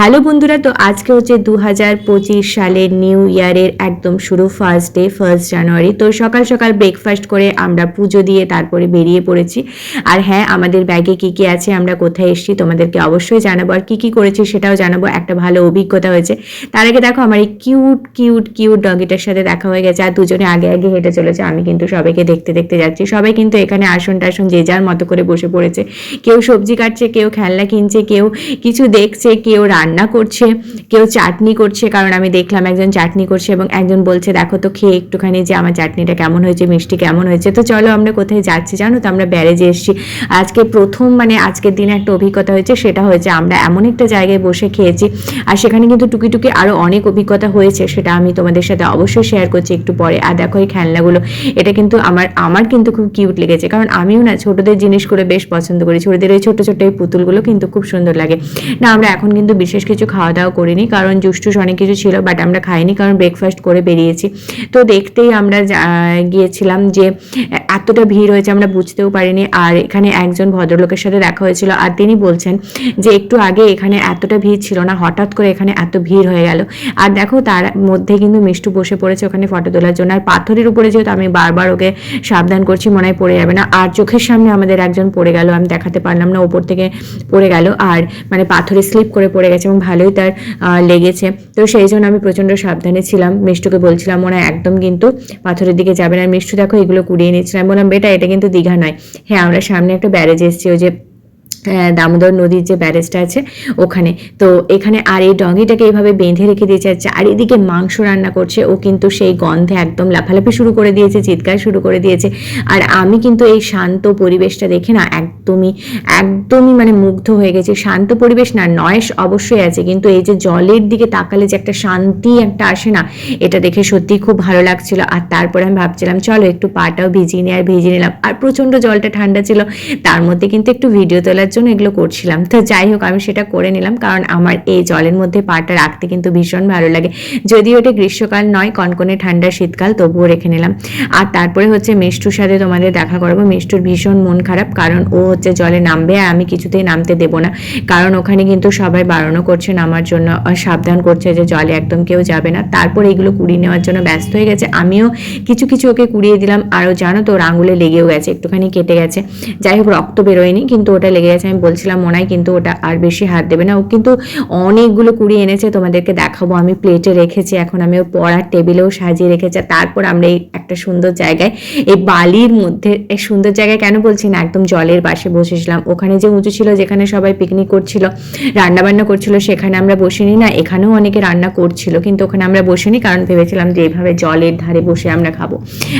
Hello বন্ধুরা, তো আজকে হচ্ছে দু হাজার পঁচিশ সালের নিউ ইয়ারের একদম শুরু ফার্স্ট ডে ফার্স্ট জানুয়ারি তো সকাল সকাল ব্রেকফাস্ট করে আমরা পুজো দিয়ে তারপরে বেরিয়ে পড়েছি। আর হ্যাঁ আমাদের ব্যাগে কি কি আছে, আমরা কোথায় এসেছি তোমাদেরকে অবশ্যই জানাব। আর কী কী করেছি সেটাও জানাব, একটা ভালো অভিজ্ঞতা হয়েছে। তার আগে দেখো, আমার এই কিউট কিউট কিউট ডগিটার সাথে দেখা হয়ে গেছে। আর দুজনে আগে আগে হেঁটে চলেছে, আমি কিন্তু সবাইকে দেখতে দেখতে যাচ্ছি। সবাই কিন্তু এখানে আসন টাসন যে যার মতো করে বসে পড়েছে। কেউ সবজি কাটছে, কেউ খেলনা কিনছে, কেউ কিছু দেখছে, কেউ রান্না করছে, কেউ চাটনি করছে, কারণ আমি দেখলাম একজন চাটনি করছে এবং একজন বলছে, দেখো তো খেয়ে একটুখানি যে আমার চাটনিটা কেমন হয়েছে, মিষ্টি কেমন হয়েছে। তো চলো আমরা কোথায় যাচ্ছি জানো তো? আমরা ব্যারেজে এসেছি। আজকে প্রথম মানে আজকের দিনে একটা অভিজ্ঞতা হয়েছে, সেটা হয়েছে আমরা এমন একটা জায়গায় বসে খেয়েছি আর সেখানে কিন্তু টুকি টুকি আরও অনেক অভিজ্ঞতা হয়েছে, সেটা আমি তোমাদের সাথে অবশ্যই শেয়ার করছি একটু পরে। আর দেখো এই খেলনাগুলো, এটা কিন্তু আমার আমার কিন্তু খুব কিউট লেগেছে, কারণ আমিও না ছোটদের জিনিসগুলো বেশ পছন্দ করি। ছোটদের ওই ছোট ছোট এই পুতুলগুলো কিন্তু খুব সুন্দর লাগে। না, আমরা এখন কিন্তু বিশেষ কিছু খাওয়া দাওয়া করিনি, কারণ জুস টুস অনেক কিছু ছিল বাট আমরা খাইনি, কারণ ব্রেকফাস্ট করে বেরিয়েছি। তো দেখতেই আমরা গিয়েছিলাম যে, এতটা ভিড় হয়েছে, আমরা বুঝতেও পারিনি। আর এখানে একজন ভদ্রলোকের সাথে দেখা হয়েছিল, আর তিনি বলছেন যে, একটু আগে এখানে এতটা ভিড় ছিল না, হঠাৎ করে এখানে এত ভিড় হয়ে গেল। আর দেখো, তার মধ্যে কিন্তু মিষ্টু বসে পড়েছে ওখানে ফটো তোলার জন্য। আর পাথরের উপরে যেহেতু আমি বারবার ওকে সাবধান করছি, মনে হয় পড়ে যাবে না। আর চোখের সামনে আমাদের একজন পড়ে গেল, আমি দেখাতে পারলাম না, ওপর থেকে পড়ে গেল। আর মানে পাথরে স্লিপ করে পড়ে এবং ভালোই তার লেগেছে। তো সেই জন্য আমি প্রচণ্ড সাবধানে ছিলাম। মিষ্টুকে বলছিলাম, ওরা একদম কিন্তু পাথরের দিকে যাবে না। মিষ্টু দেখো এগুলো কুড়িয়ে নিয়েছিলাম বললাম, বেটা, এটা কিন্তু দীঘা নয়। হ্যাঁ আমরা সামনে একটা ব্যারেজ এসেছি, ওই যে দামোদর নদীর যে ব্যারেজটা আছে ওখানে। তো এখানে আর এই ডঙ্গিটাকে এইভাবে বেঁধে রেখে দিয়েছে আর চারিদিকে মাংস রান্না করছে। ও কিন্তু সেই গন্ধে একদম লাফালাফি শুরু করে দিয়েছে, চিৎকার শুরু করে দিয়েছে। আর আমি কিন্তু এই শান্ত পরিবেশটা দেখে না একদমই একদমই মানে মুগ্ধ হয়ে গেছি। শান্ত পরিবেশ না, নয়েস অবশ্যই আছে, কিন্তু এই যে জলের দিকে তাকালে যে একটা শান্তি একটা আসে না, এটা দেখে সত্যি খুব ভালো লাগছিল। আর তারপরে আমি ভাবছিলাম, চলো একটু পাটাও ভিজিয়ে নিয়ে আর ভিজিয়ে নিলাম। আর প্রচণ্ড জলটা ঠান্ডা ছিল, তার মধ্যে কিন্তু একটু ভিডিও তোলার জন্য এগুলো করছিলাম। তো যাই হোক, আমি সেটা করে নিলাম কারণ আমার এই জলের মধ্যে পাটা রাখতে কিন্তু ভীষণ ভালো লাগে। যদিও এটা গ্রীষ্মকাল নয়, কনকনে ঠান্ডা শীতকাল, তবুও রেখে নিলাম। আর তারপরে হচ্ছে মিষ্টুর সাথে তোমাদের দেখা করব। মিষ্টুর ভীষণ মন খারাপ কারণ ও হচ্ছে জলে নামবে আর আমি কিছুতেই নামতে দেবো না। কারণ ওখানে কিন্তু সবাই বারণও করছে নামার জন্য সাবধান করছে যে জলে একদম কেউ যাবে না। তারপর এগুলো কুড়িয়ে নেওয়ার জন্য ব্যস্ত হয়ে গেছে। আমিও কিছু কিছু ওকে কুড়িয়ে দিলাম। আরও জানো তো ওর আঙুলে লেগেও গেছে, একটুখানি কেটে গেছে। যাই হোক, রক্ত বেরোয়নি, কিন্তু ওটা লেগে গেছে, আমি বলছিলাম মনে হয় কিন্তু ওটা আর বেশি হাত দেবে না। ও কিন্তু অনেকগুলো কুড়িয়ে এনেছে, তোমাদেরকে দেখাবো। আমি প্লেটে রেখেছি, এখন আমি ওর পড়ার টেবিলেও সাজিয়ে রেখেছি। তারপর আমরা এই একটা সুন্দর জায়গায়, এই বালির মধ্যে, এই সুন্দর জায়গায় কেন বলছি না, একদম জলের পাশে বসেছিলাম। ওখানে যে উঁচু ছিল, যেখানে সবাই পিকনিক করছিল রান্না বান্না করছিল, সেখানে আমরা বসিনি না, এখানেও অনেকে রান্না করছিল, কিন্তু ওখানে আমরা বসিনি কারণ ভেবেছিলাম যে এইভাবে জলের ধারে বসে আমরা খাব।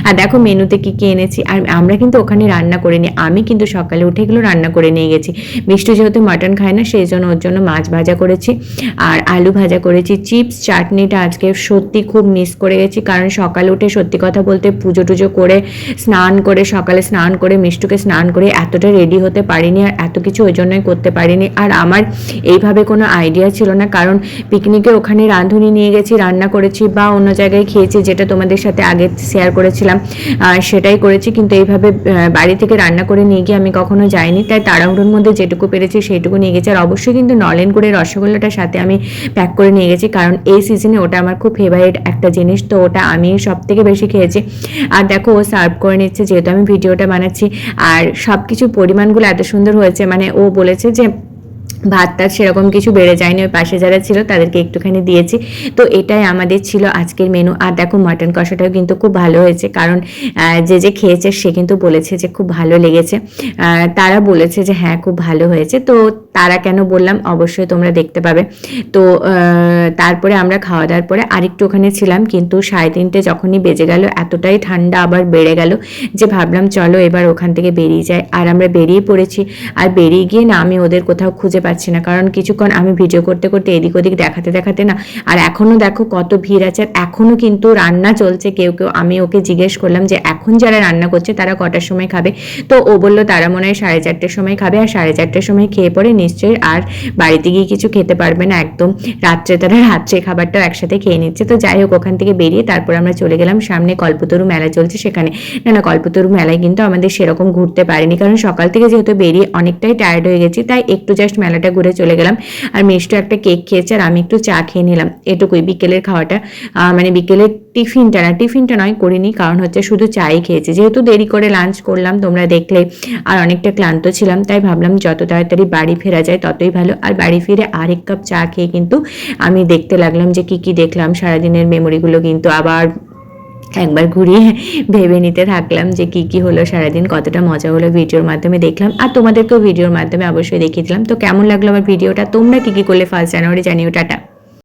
আর দেখো, মেনুতে কি কি এনেছি, আর আমরা কিন্তু ওখানে রান্না করিনি। আমি কিন্তু সকালে উঠে এগুলো রান্না করে নিয়ে গেছি। মিষ্টি যেহেতু মাটন খায় না, সেই জন্য ওর জন্য মাছ ভাজা করেছি। আর আলু ভাজা করেছি। চিপস, চাটনিটা আজকে সত্যি খুব মিস করে গেছি। কারণ সকালে উঠে সত্যি কথা বলতে পুজো টুজো করে স্নান করে, সকালে স্নান করে, মিষ্টুকে স্নান করে এতটা রেডি হতে পারিনি আর এত কিছু ওই জন্যই করতে পারিনি। আর আমার এইভাবে কোনো আইডিয়া ছিল না। কারণ পিকনিকে ওখানে রাঁধুনি নিয়ে গেছি, রান্না করেছি বা অন্য জায়গায় খেয়েছি যেটা তোমাদের সাথে আগে শেয়ার করেছিলাম। সেটাই করেছি। কিন্তু এইভাবে বাড়ি থেকে রান্না করে নিয়ে গিয়ে আমি কখনো যাইনি। তাই তাড়াহুড়োর মধ্যে যেটুকু পেরেছি সেইটুকু নিয়ে গেছি। আর অবশ্যই কিন্তু নলেন করে রসগোল্লাটার সাথে আমি প্যাক করে নিয়ে গেছি, কারণ এই সিজনে ওটা আমার খুব ফেভারিট একটা জিনিস। তো ওটা আমি সব থেকে বেশি খেয়েছি। আর দেখো, ও সার্ভ করে নিচ্ছে, যেহেতু আমি ভিডিওটা বানাচ্ছি। আর সব কিছু পরিমাণগুলো এত সুন্দর হয়েছে মানে ও বলেছে যে ভাত টাত সেরকম কিছু বেড়ে যায়নি, ওই পাশে যারা ছিল তাদেরকে একটুখানি দিয়েছি। তো এটাই আমাদের ছিল আজকের মেনু আর দেখো মাটন কষাটাও কিন্তু খুব ভালো হয়েছে, কারণ যে যে খেয়েছে সে কিন্তু বলেছে যে খুব ভালো লেগেছে। তারা বলেছে যে হ্যাঁ খুব ভালো হয়েছে। তো তারা কেন বললাম, অবশ্যই তোমরা দেখতে পাবে। তো তারপরে আমরা খাওয়া দাওয়ার পরে আরেকটু ওখানে ছিলাম, কিন্তু সাড়ে তিনটে যখনই বেজে গেল, এতটাই ঠান্ডা আবার বেড়ে গেল যে ভাবলাম চলো এবার ওখান থেকে বেরিয়ে যায় আর আমরা বেরিয়ে পড়েছি। আর বেরিয়ে গিয়ে না আমি ওদের কোথাও খুঁজে পাচ্ছি না। কারণ কিছুক্ষণ আমি ভিডিও করতে করতে, এদিক ওদিক দেখাতে দেখাতে না, আর এখনও দেখো কত ভিড় আছে, আর এখনও কিন্তু রান্না চলছে, কেউ কেউ, আমি ওকে জিজ্ঞেস করলাম যে এখন যারা রান্না করছে তারা কটার সময় খাবে? তো ও বলল তারা মনে হয় সাড়ে চারটের সময় খাবে, আর সাড়ে চারটের সময় খেয়ে পরে নিশ্চয়ই আর বাড়িতে গিয়ে কিছু খেতে পারবে না একদম। রাত্রে তারা রাত্রে খাবারটাও একসাথে খেয়ে নিচ্ছে। তো যাই হোক, ওখান থেকে বেরিয়ে তারপর আমরা চলে গেলাম। সামনে কল্পতরু মেলা চলছে সেখানে। না না, কল্পতরু মেলায় কিন্তু আমাদের সেরকম ঘুরতে পারিনি। কারণ সকাল থেকে যেহেতু বেরিয়ে অনেকটাই টায়ার্ড হয়ে গেছি, তাই একটু জাস্ট মেলাটা মেলাটা ঘুরে চলে গেলাম। আর মিষ্টি একটা কেক খেয়েছে আর আমি একটু চা খেয়ে নিলাম। এটুকুই বিকেলের খাওয়াটা। মানে বিকেলের টিফিনটা না, টিফিনটা নয়, করিনি। কারণ হচ্ছে শুধু চাই খেয়েছি। যেহেতু দেরি করে লাঞ্চ করলাম, তোমরা দেখলে আর অনেকটা ক্লান্ত ছিলাম, তাই ভাবলাম যত তাড়াতাড়ি বাড়ি ফেরা যায় ততই ভালো। আর বাড়ি ফিরে আরেক কাপ চা খেয়ে কিন্তু আমি দেখতে লাগলাম যে কি কি দেখলাম। সারাদিনের মেমোরিগুলো কিন্তু আবার একবার ঘুরিয়ে ভেবে নিতে থাকলাম যে কি কি হলো সারাদিন, কতটা মজা হলো ভিডিওর মাধ্যমে দেখলাম। আর তোমাদেরকেও ভিডিওর মাধ্যমে অবশ্যই দেখিয়ে দিলাম। তো কেমন লাগল আমার ভিডিওটা? তোমরা কি কি করলে ফার্স্ট জানুয়ারি? জানিও, টাটা।